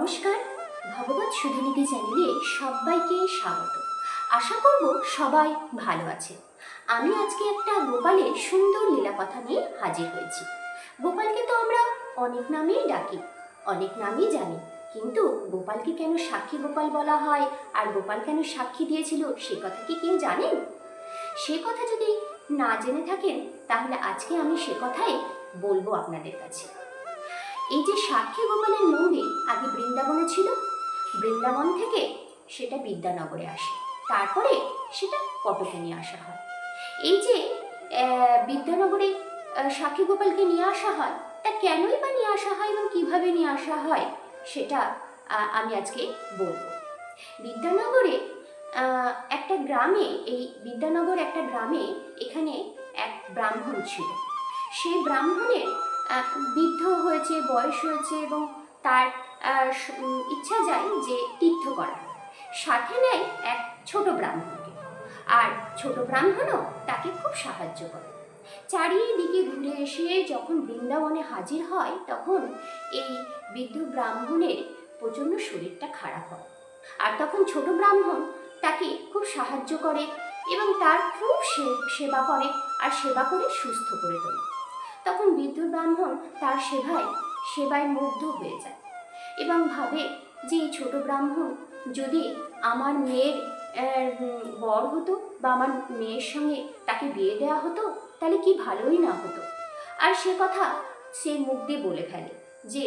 নমস্কার। ভগবত সুধনীতি চ্যানেলে সবাইকে স্বাগত। আশা করব সবাই ভালো আছে আমি আজকে একটা গোপালের সুন্দর লীলা কথা নিয়ে হাজির হয়েছি। গোপালকে তো আমরা অনেক নামেই ডাকি, অনেক নামই জানি। কিন্তু গোপালকে কেন সাক্ষী গোপাল বলা হয় আর গোপাল কেন সাক্ষী দিয়েছিল সে কথা কি কেউ জানেন সে কথা যদি না জেনে থাকেন, তাহলে আজকে আমি সে কথাই বলব আপনাদের কাছে। এই যে সাক্ষী গোপালের মন্দির আগে বৃন্দাবনে ছিল। বৃন্দাবন থেকে সেটা বিদ্যানগরে আসে। তারপরে সেটা কটকে নিয়ে আসা হয়। এই যে বিদ্যানগরে সাক্ষী গোপালকে নিয়ে আসা হয়, তা কেনই বা নিয়ে আসা হয় এবং কীভাবে নিয়ে আসা হয়, সেটা আমি আজকে বলব। বিদ্যানগরে একটা গ্রামে, এই বিদ্যানগর একটা গ্রামে এখানে এক ব্রাহ্মণ ছিল। সেই ব্রাহ্মণের বৃদ্ধ হয়েছে, বয়স হয়েছে এবং তার ইচ্ছা যায় যে তীর্থ করা সাথে নেয় এক ছোট ব্রাহ্মণকে। আর ছোট ব্রাহ্মণও তাকে খুব সাহায্য করে। চারিদিকে ঘুরে এসে যখন বৃন্দাবনে হাজির হয়, তখন এই বৃদ্ধ ব্রাহ্মণের প্রচণ্ড শরীরটা খারাপ হয়। আর তখন ছোট ব্রাহ্মণ তাকে খুব সাহায্য করে এবং তার খুব সেবা করে, আর সেবা করে সুস্থ করে তোলে। তখন বৃদ্ধ ব্রাহ্মণ তার সেবায় সেবায় মুগ্ধ হয়ে যায় এবং ভাবে যে এই ছোট ব্রাহ্মণ যদি আমার মেয়ের বর হতো বা আমার মেয়ের সঙ্গে তাকে বিয়ে দেওয়া হতো, তাহলে কি ভালোই না হতো? আর সে কথা সে মুখ দিয়ে বলে ফেলে যে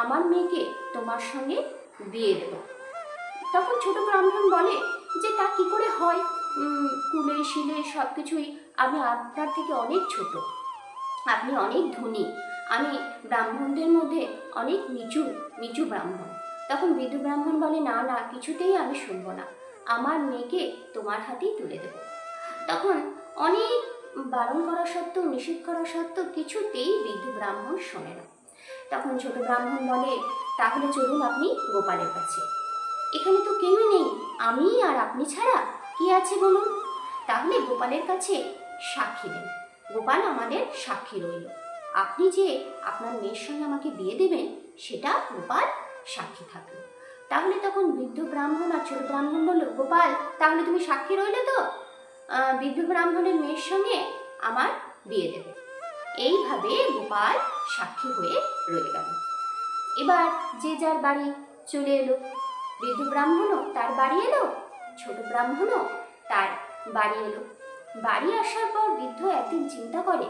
আমার মেয়েকে তোমার সঙ্গে বিয়ে দেবো। তখন ছোট ব্রাহ্মণ বলে যে তা কি করে হয়? কুলে, শিলে সব কিছুই আমি আপনার থেকে অনেক ছোট, আপনি অনেক ধনী আমি ব্রাহ্মণদের মধ্যে অনেক নিচু নিচু ব্রাহ্মণ। তখন বিদু ব্রাহ্মণ বলে, না না, কিছুতেই আমি শুনব না। আমার মেয়েকে তোমার হাতেই তুলে দেব। তখন অনেক বারণ করা সত্ত্বেও, নিষেধ করা সত্ত্বেও কিছুতেই বিদু ব্রাহ্মণ শোনে না। তখন ছোট ব্রাহ্মণ বলে, তাহলে চলুন আপনি গোপালের কাছে। এখানে তো কেউই নেই। আমি আর আপনি ছাড়া কি আছে বলুন? তাহলে গোপালের কাছে সাক্ষী দেন। গোপাল আমাদের সাক্ষী রইল। আপনি যে আপনার মেয়ের সঙ্গে আমাকে বিয়ে দেবেন, সেটা গোপাল সাক্ষী থাকল। তাহলে তখন বৃদ্ধ ব্রাহ্মণ আর ছোট ব্রাহ্মণ বলল, গোপাল, তাহলে তুমি সাক্ষী রইলে তো? বৃদ্ধ ব্রাহ্মণের মেয়ের সঙ্গে আমার বিয়ে দেবে। এইভাবে গোপাল সাক্ষী হয়ে রয়ে গেল। এবার যে যার বাড়ি চলে এলো। বৃদ্ধ ব্রাহ্মণও তার বাড়ি এলো, ছোট ব্রাহ্মণও তার বাড়ি এলো। বাড়ি আসার পর বৃদ্ধ একদিন চিন্তা করে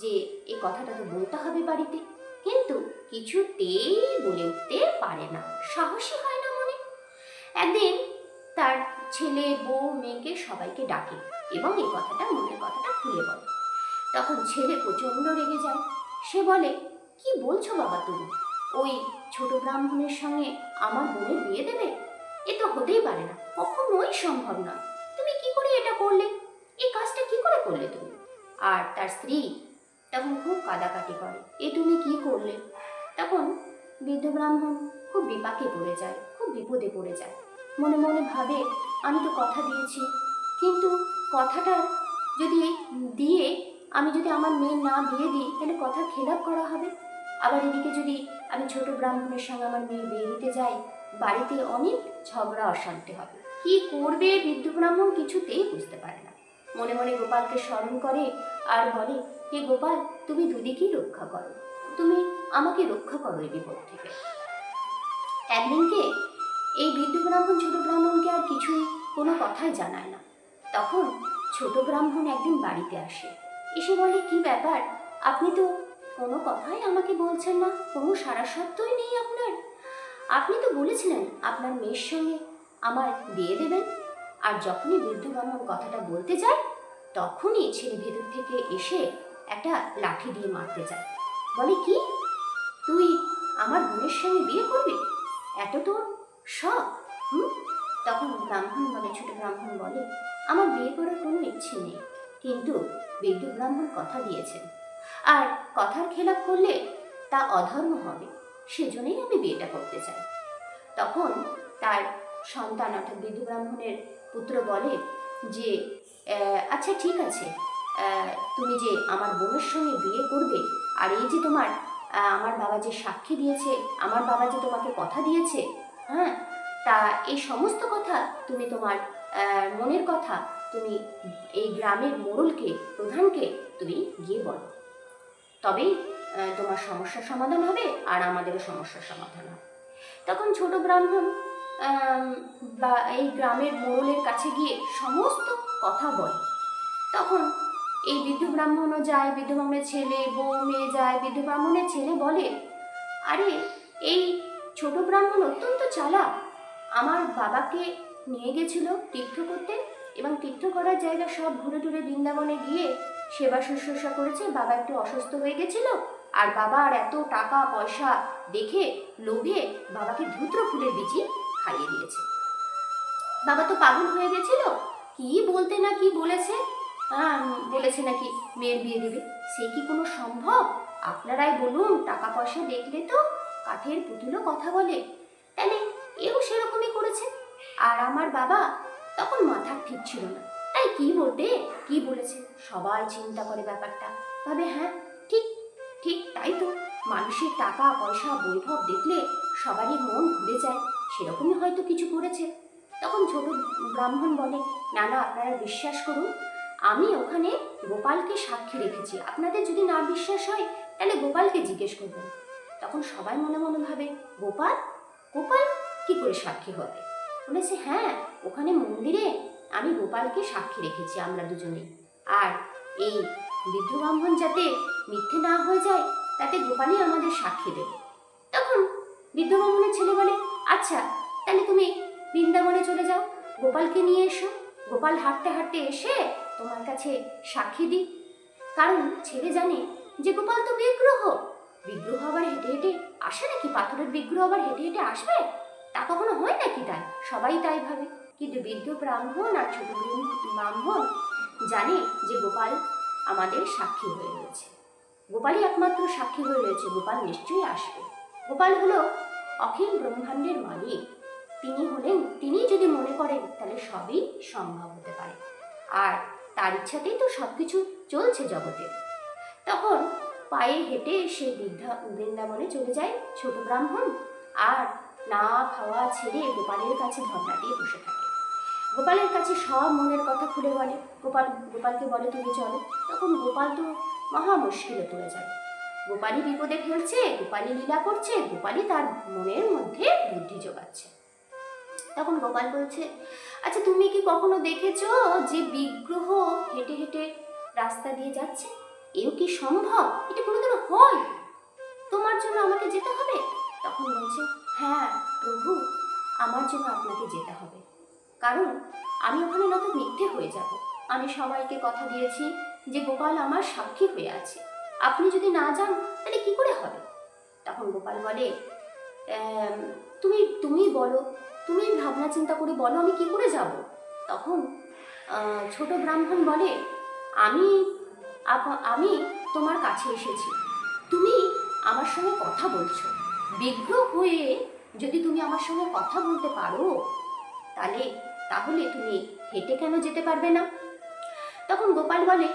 যে এই কথাটা তো বলতে হবে বাড়িতে। কিন্তু কিছুতেই বলে উঠতে পারে না। সাহসী হয় না মনে। একদিন তার ছেলে, বউ, মেয়েকে সবাইকে ডাকে এবং এই কথাটা মনের কথাটা খুলে বলে। তখন ছেলে প্রচণ্ড রেগে যায়। সে বলে, কি বলছো বাবা তুমি? ওই ছোট ব্রাহ্মণের সঙ্গে আমার বোনের বিয়ে দেবে? এ তো হতেই পারে না। কখনোই সম্ভব নয়। তুমি কি করে এটা করলে? এই কাজটা কি করে করলে তুমি? আর তার স্ত্রী তখন খুব কাদাকাটি করে। এ তুমি কি করলে? তখন বৃদ্ধ ব্রাহ্মণ খুব বিপাকে পড়ে যায়, খুব বিপদে পড়ে যায়। মনে মনে ভাবে, আমি তো কথা দিয়েছি, কিন্তু কথাটা যদি দিয়ে, আমি যদি আমার মেয়ের না বিয়ে দিই, তাহলে কথা খেলাপ করা হবে? আবার এদিকে যদি আমি ছোট ব্রাহ্মণের সঙ্গে আমার মেয়ে বিয়ে দিতে যাই, বাড়িতে অনেক ঝগড়া অশান্তি হবে। কি করবে বৃদ্ধ ব্রাহ্মণ কিছুতেই বুঝতে পারে না। মনে মনে গোপালকে স্মরণ করে আর বলে হে গোপাল, তুমি দুদিকেই রক্ষা করো? তুমি আমাকে রক্ষা করো এই বিপদ থেকে। একদিনকে এই বৃদ্ধ ব্রাহ্মণ, ছোট ব্রাহ্মণকে আর কিছুই কোনো কথাই জানায় না। তখন ছোট ব্রাহ্মণ একদিন বাড়িতে আসে। এসে বলে, কি ব্যাপার? আপনি তো কোনো কথাই আমাকে বলছেন না। কোনো সারা সত্যই নেই আপনার। আপনি তো বলেছিলেন আপনার মেয়ের সঙ্গে আমার বিয়ে দেবেন। আর যখনই বৃদ্ধ ব্রাহ্মণ কথাটা বলতে যায়, তখনই ছেলে ভেতর থেকে এসে একটা লাঠি দিয়ে মারতে যায়। বলে কি? তুই আমার বোনের সঙ্গে বিয়ে করবি? এত তোর শখ হুম? তখন ব্রাহ্মণ বলে ছোট ব্রাহ্মণ বলে আমার বিয়ে করার কোনো ইচ্ছে নেই কিন্তু বৃদ্ধ ব্রাহ্মণ কথা দিয়েছেন। আর কথার খেলাপ করলে তা অধর্ম হবে সেজন্যই আমি বিয়েটা করতে চাই। তখন তার সন্তান অর্থাৎ বৃদ্ধ ব্রাহ্মণের পুত্র বলে যে "আহ, আচ্ছা ঠিক আছে তুমি যে আমার বোনের সঙ্গে বিয়ে করবে, আর এই যে তোমার আমার বাবা যে সাক্ষী দিয়েছে, আমার বাবা যে তোমাকে কথা দিয়েছে হ্যাঁ? তা এই সমস্ত কথা তুমি তোমার মনের কথা তুমি এই গ্রামের মোড়লকে, প্রধানকে তুমি গিয়ে বলো। তবেই তোমার সমস্যার সমাধান হবে আর আমাদেরও সমস্যার সমাধান হবে। তখন ছোট ব্রাহ্মণ বা এই গ্রামের মোড়লের কাছে গিয়ে সমস্ত কথা বলে। তখন এই বৃদ্ধ ব্রাহ্মণও যায়, বৃদ্ধ ব্রাহ্মণের ছেলে, বউ, মেয়ে যায়, বৃদ্ধ ব্রাহ্মণের ছেলে বলে, আরে, এই ছোট ব্রাহ্মণ অত্যন্ত চালাক। আমার বাবাকে নিয়ে গেছিল তীর্থ করতে এবং তীর্থ করার জায়গা সব ঘুরে টুরে বৃন্দাবনে গিয়ে সেবা শুশ্রূষা করেছে। বাবা একটু অসুস্থ হয়ে গেছিল আর বাবা আর এত টাকা, পয়সা দেখে, লোভে বাবাকে ধূত্র ফুলের বিচি খাইয়ে দিয়েছে। বাবা তো পাগল হয়ে গেছিল? কি বলতে না কি বলেছে? বলেছে নাকি মেয়ের বিয়ে দেবে। সে কি কোনো সম্ভব? আপনারাই বলুন টাকা পয়সা দেখলে তো কাঠের পুতুলও কথা বলে। তাহলে এও সেরকমই করেছে। আর আমার বাবা তখন মাথার ঠিক ছিল না। তাই কি বলতে কি বলেছে? সবাই চিন্তা করে ব্যাপারটা। ভাবে হ্যাঁ ঠিক ঠিক তাই তো। মানুষের টাকা, পয়সা, বৈভব দেখলে সবারই মন ঘুরে যায়। সেরকমই হয়তো কিছু করেছে। তখন ছোট ব্রাহ্মণ বলে, না না, আপনারা বিশ্বাস করুন আমি ওখানে গোপালকে সাক্ষী রেখেছি। আপনাদের যদি না বিশ্বাস হয়, তাহলে গোপালকে জিজ্ঞেস করবেন। তখন সবাই মনে মনে ভাবে, গোপাল? গোপাল কি করে সাক্ষী হবে? বলেছে হ্যাঁ ওখানে মন্দিরে আমি গোপালকে সাক্ষী রেখেছি, আমরা দুজনেই। আর এই বৃদ্ধ ব্রাহ্মণ যাতে মিথ্যে না হয়ে যায়, তাতে গোপালই আমাদের সাক্ষী দেবে। তখন বৃদ্ধ ব্রাহ্মণের ছেলে বলে আচ্ছা তাহলে তুমি বৃন্দাবনে চলে যাও। গোপালকে নিয়ে এসো। গোপাল হাঁটতে হাঁটতে এসে তোমার কাছে সাক্ষী দিই। কারণ ছেলে জানে যে গোপাল তো বিগ্রহ। বিগ্রহ আবার হেঁটে হেঁটে আসে নাকি? পাথরের বিগ্রহ আবার হেঁটে হেঁটে আসবে? তা কখনো হয় নাকি তাই? সবাই তাই ভাবে। কিন্তু বৃদ্ধ ব্রাহ্মণ আর ছোট ব্রাহ্মণ জানে যে গোপাল আমাদের সাক্ষী হয়ে রয়েছে। গোপালই একমাত্র সাক্ষী হয়ে রয়েছে। গোপাল নিশ্চয়ই আসবে। গোপাল হলো অখিল ব্রহ্মাণ্ডের মালিক। তিনি হলেন তিনি যদি মনে করেন, তাহলে সবই সম্ভব হতে পারে। আর তার ইচ্ছাতেই তো সব কিছু চলছে জগতে। তখন পায়ে হেঁটে সে বৃদ্ধা বৃন্দাবনে চলে যায় ছোট ব্রাহ্মণ আর না খাওয়া ছেড়ে গোপালের কাছে ধর্ণা দিয়ে বসে থাকে। গোপালের কাছে সব মনের কথা খুলে বলে। গোপাল, গোপালকে বলে, তুমি চলো। তখন গোপাল তো মহা মুশকিলে পড়ে যায়। গোপালই বিপদে ফেলছে, গোপালই লীলা করছে, গোপালই তার মনের মধ্যে বুদ্ধি যোগাচ্ছে। তখন গোপাল বলছে আচ্ছা তুমি কি কখনো দেখেছ যে বিগ্রহ হেঁটে হেঁটে রাস্তা দিয়ে যাচ্ছে? এও কি সম্ভব? এটা কোনোদিনও হয়? তোমার জন্য আমাকে যেতে হবে? তখন বলছে হ্যাঁ প্রভু আমার জন্য আপনাকে যেতে হবে। কারণ আমি ওখানে নত মিথ্যে হয়ে যাব। আমি সবাইকে কথা দিয়েছি যে গোপাল আমার সাক্ষী হয়ে আছে। আপনি যদি না যান তাহলে কি করে হবে? তখন গোপাল বলে "এম, তুমি তুমি বলো তুমি ভাবনা চিন্তা করে বলো আমি কি করে যাব। তখন ছোট ব্রাহ্মণ বলে, আমি আমি তোমার কাছে এসেছি। তুমি আমার সঙ্গে কথা বলছো। বিগ্রহ হয়ে যদি তুমি আমার সঙ্গে কথা বলতে পারো, তাহলে তাহলে তুমি হেঁটে কেন যেতে পারবে না? তখন গোপাল বলে,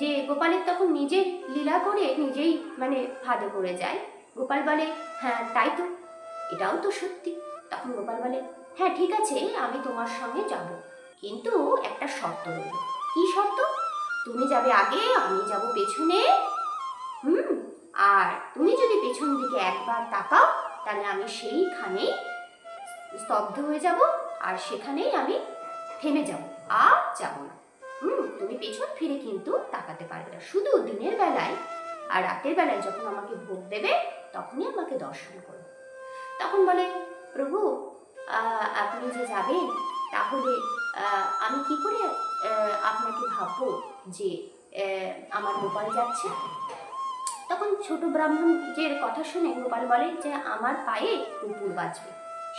যে গোপালের তখন নিজে লীলা করে নিজেই মানে ফাঁদে পড়ে যায়। গোপাল বলে হ্যাঁ তাই তো। এটাও তো সত্যি। তখন গোপাল বলে হ্যাঁ ঠিক আছে, আমি তোমার সঙ্গে যাব। কিন্তু একটা শর্ত রইল। কি শর্ত? তুমি যাবে আগে, আমি যাব পেছনে। হুম, আর তুমি যদি পেছন দিকে একবার তাকাও, তাহলে আমি সেইখানেই স্তব্ধ হয়ে যাব, আর সেখানেই আমি থেমে যাব, আর যাব না। হুম, তুমি পেছন ফিরে কিন্তু তাকাতে পারবে না। শুধু দিনের বেলায় আর রাতের বেলায় যখন আমাকে ভোগ দেবে, তখনই আমাকে দর্শন করবে। তখন বলে প্রভু আপনি যে যাবেন, তাহলে আমি কি করে আপনাকে ভাববো যে আমার গোপাল যাচ্ছে? তখন ছোট ব্রাহ্মণের কথা শুনে গোপাল বলে যে, আমার পায়ে কুকুর বাজবে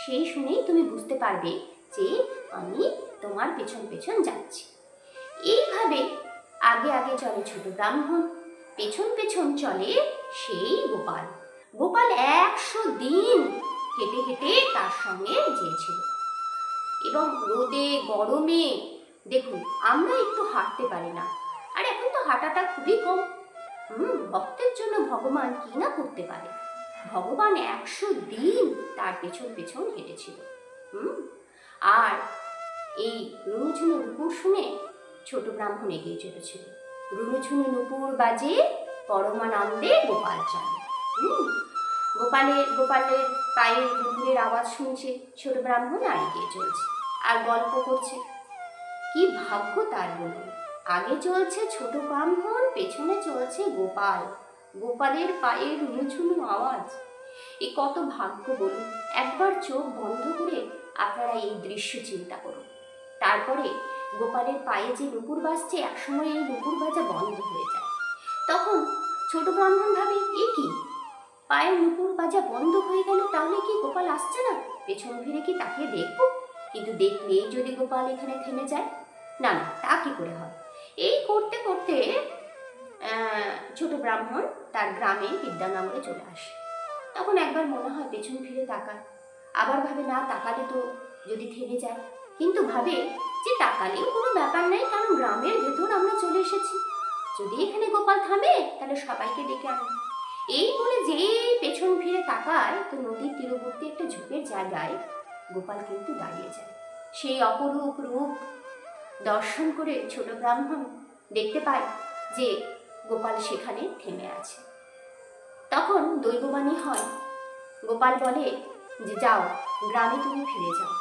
সেই শুনেই তুমি বুঝতে পারবে যে, আমি তোমার পেছন পেছন যাচ্ছি। এইভাবে আগে আগে চলে ছোট ব্রাহ্মণ, পেছন পেছন চলে সেই গোপাল। গোপাল একশো দিন হেঁটে হেঁটে তার সঙ্গে যেয়েছিল এবং রোদে, গরমে, দেখুন, আমরা একটু হাঁটতে পারি না। আর এখন তো হাঁটাটা খুবই কম। হুম, ভক্তের জন্য ভগবান কি না করতে পারে? ভগবান একশো দিন তার পেছন পেছন হেঁটেছিল। হুম, আর এই রুনুঝুনু নুপুর শুনে ছোট ব্রাহ্মণ এগিয়ে চলেছিল। রুনুঝুনু নুপুর বাজে পরমানন্দে গোপাল চান হুম গোপালের গোপালের পায়ের নুপুরের আওয়াজ শুনছে ছোট ব্রাহ্মণ আর এগিয়ে চলছে আর গল্প করছে। কি ভাগ্য তার বলুন আগে চলছে ছোট ব্রাহ্মণ, পেছনে চলছে গোপাল। গোপালের পায়ের রুনুঝুনু আওয়াজ। এ কত ভাগ্য বলুন। একবার চোখ বন্ধ করে আপনারা এই দৃশ্য চিন্তা করুন। তারপরে গোপালের পায়ে যে নুপুর বাজছে, একসময় এই নুপুর বাজা বন্ধ হয়ে যায়। তখন ছোট ব্রাহ্মণ ভাবে, এ কি? পায়ের নুপুর বাজা বন্ধ হয়ে গেল, তাহলে কি গোপাল আসছে না? পেছন ফিরে কি তাকে দেখব? কিন্তু দেখলেই যদি গোপাল এখানে থেমে যায়, না না, তা কি করে হয়? এই করতে করতে ছোট ব্রাহ্মণ তার গ্রামে বিদ্যানগরে চলে আসে। তখন একবার মনে হয় পেছন ফিরে তাকায়। আবার ভাবে, না, তাকালে তো যদি থেমে যায়। কিন্তু ভাবে যে তাকালেও কোনো ব্যাপার নাই, কারণ গ্রামের ভেতর আমরা চলে এসেছি। যদি এখানে গোপাল থামে, তাহলে সবাইকে ডেকে আনবে এই বলে যেই পেছন ফিরে তাকায়, তো নদীর তীরবর্তী একটা ঝোপের জায়গায় গোপাল কিন্তু দাঁড়িয়ে যায়। সেই অপরূপ রূপ দর্শন করে ছোট ব্রাহ্মণ দেখতে পায় যে গোপাল সেখানে থেমে আছে। তখন দৈববাণী হয়, গোপাল বলে, যে যাও, গ্রামে তুমি ফিরে যাও।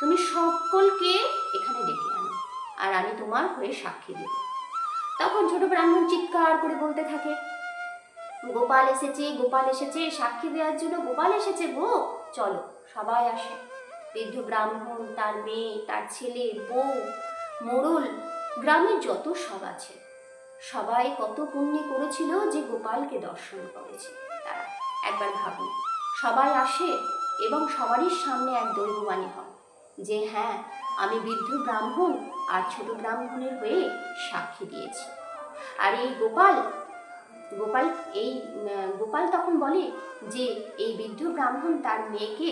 তুমি সকলকে এখানে ডেকে আনো, আর আমি তোমার হয়ে সাক্ষী দেব। তখন ছোট ব্রাহ্মণ চিৎকার করে বলতে থাকে গোপাল এসেছে গোপাল এসেছে, সাক্ষী দেওয়ার জন্য গোপাল এসেছে গো। চলো, সবাই আসে। বৃদ্ধ ব্রাহ্মণ, তার মেয়ে, তার ছেলে, বউ, মোড়ল, গ্রামের যত সব আছে। সবাই কত পুণ্য করেছিল যে গোপালকে দর্শন করেছে তারা। একবার ভাবুন, সবাই আসে এবং সবারই সামনে এক দৈববাণী হয় যে হ্যাঁ আমি বৃদ্ধ ব্রাহ্মণ আর ছোট ব্রাহ্মণের হয়ে সাক্ষী দিয়েছি। আর এই গোপাল গোপাল, এই গোপাল তখন বলে যে, এই বৃদ্ধ ব্রাহ্মণ তার মেয়েকে,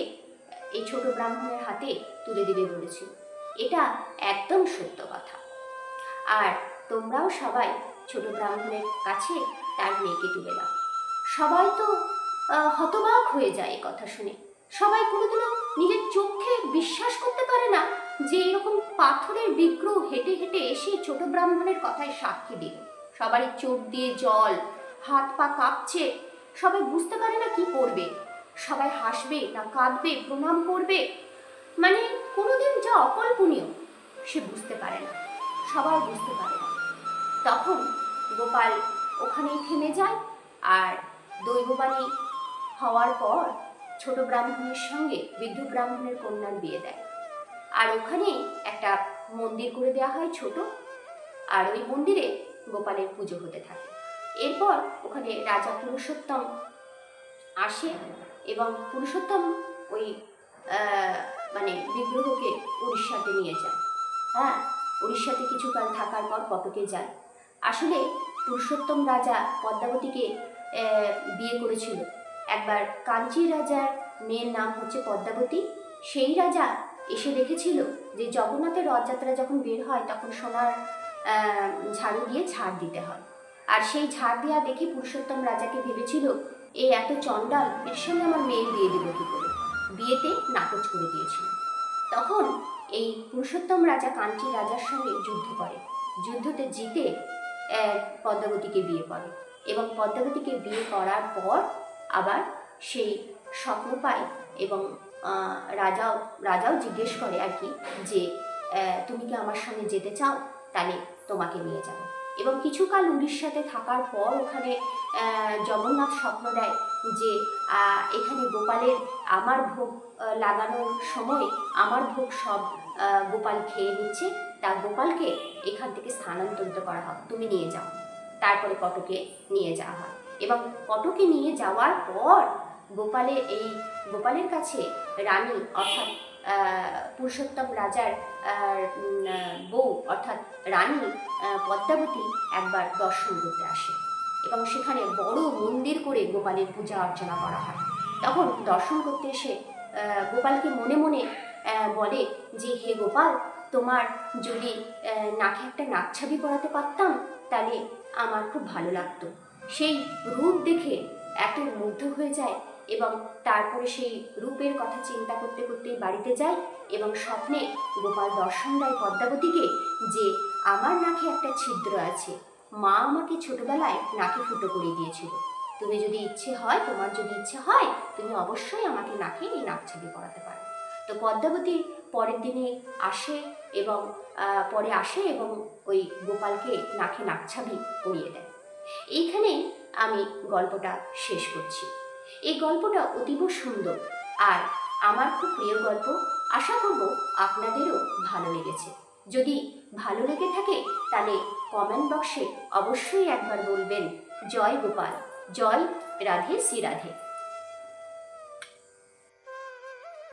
এই ছোট ব্রাহ্মণের হাতে তুলে দিবে বলেছিল এটা একদম সত্য কথা। আর তোমরাও সবাই ছোট ব্রাহ্মণের কাছে তার মেয়েকে তুলে দাও। সবাই তো হতবাক হয়ে যায় এই কথা শুনে। সবাই কোনোদিনও নিজের চোখে বিশ্বাস করতে পারে না যে, এরকম পাথরের বিগ্রহ হেঁটে হেঁটে এসে ছোট ব্রাহ্মণের কথায় সাক্ষী দিল সবারই চোখ দিয়ে জল হাত পা কাঁপছে। সবাই বুঝতে পারে না কি করবে। সবাই হাসবে না কাঁদবে, প্রণাম করবে। মানে কোনোদিন যা অকল্পনীয়, সে বুঝতে পারে না। সবাই বুঝতে পারে না। তখন গোপাল ওখানেই থেমে যায় আর দৈববাণী হওয়ার পর ছোট ব্রাহ্মণের সঙ্গে বৃদ্ধ ব্রাহ্মণের কন্যার বিয়ে দেয়। আর ওখানে একটা মন্দির করে দেওয়া হয় ছোট। আর ওই মন্দিরে গোপালের পুজো হতে থাকে। এরপর ওখানে রাজা পুরুষোত্তম আসে এবং পুরুষোত্তম ওই মানে বিগ্রহকে উড়িষ্যাতে নিয়ে যায়। হ্যাঁ উড়িষ্যাতে কিছুকাল থাকার পর কটকে যায়। আসলে পুরুষোত্তম রাজা পদ্মাবতীকে বিয়ে করেছিল। একবার কাঞ্চি রাজার মেয়ের নাম হচ্ছে পদ্মাবতী। সেই রাজা এসে দেখেছিল যে জগন্নাথের রথযাত্রা যখন বের হয় তখন সোনার ঝাড়ু দিয়ে ছাড় দিতে হয়। আর সেই ঝাড় দেওয়া দেখে পুরুষোত্তম রাজাকে ভেবেছিল, এই এত চণ্ডাল এর সঙ্গে আমার মেয়ের বিয়ে দেবো কী করে? বিয়েতে নাকচ করে দিয়েছিল। তখন এই পুরুষোত্তম রাজা কাঞ্চি রাজার সঙ্গে যুদ্ধ করে। যুদ্ধতে জিতে পদ্মাবতীকে বিয়ে করে এবং পদ্মাবতীকে বিয়ে করার পর আবার সেই স্বপ্ন পায় এবং রাজাও রাজাও জিজ্ঞেস করে আর কি যে তুমি কি আমার সঙ্গে যেতে চাও? তাহলে তোমাকে নিয়ে যাব। এবং কিছুকাল উড়িষ্যাতে থাকার পর ওখানে জগন্নাথ স্বপ্ন দেয় যে এখানে গোপালের আমার ভোগ লাগানোর সময় আমার ভোগ সব গোপাল খেয়ে নিচ্ছে। তা গোপালকে এখান থেকে স্থানান্তরিত করা হয়। তুমি নিয়ে যাও। তারপরে কটকে নিয়ে যাওয়া হয়। এবং কটকে নিয়ে যাওয়ার পর গোপালের এই, গোপালের কাছে রানী অর্থাৎ পুরুষোত্তম রাজার বউ অর্থাৎ রানী পদ্মাবতী একবার দর্শন করতে আসে এবং সেখানে বড় মন্দির করে গোপালের পূজা অর্চনা করা হয়। তখন দর্শন করতে এসে গোপালকে মনে মনে বলে যে, হে গোপাল, তোমার যদি নাকে একটা নাকছাবি পরাতে পারতাম, তাহলে আমার খুব ভালো লাগতো। সেই রূপ দেখে এত মুগ্ধ হয়ে যায় এবং তারপরে সেই রূপের কথা চিন্তা করতে করতে বাড়িতে যায় এবং স্বপ্নে গোপাল দর্শন দেয় পদ্মাবতীকে যে আমার নাকে একটা ছিদ্র আছে। মা আমাকে ছোটবেলায় নাকে ফুটো করে দিয়েছিল। তুমি যদি ইচ্ছে হয়, তোমার যদি ইচ্ছে হয়, তুমি অবশ্যই আমাকে নাকে এই নাকছাবি পরাতে পারো। তো পদ্মাবতী পরের দিনে আসে এবং পরে আসে এবং ওই গোপালকে নাকে নাকছাবি পরিয়ে দেয়। এইখানে আমি গল্পটা শেষ করছি। এই গল্পটা অতীব সুন্দর। আর আমার খুব প্রিয় গল্প, আশা করব আপনাদেরও ভালো লেগেছে। যদি ভালো লেগে থাকে, তাহলে কমেন্ট বক্সে অবশ্যই একবার বলবেন, জয় গোপাল, জয় রাধে শ্রী রাধে।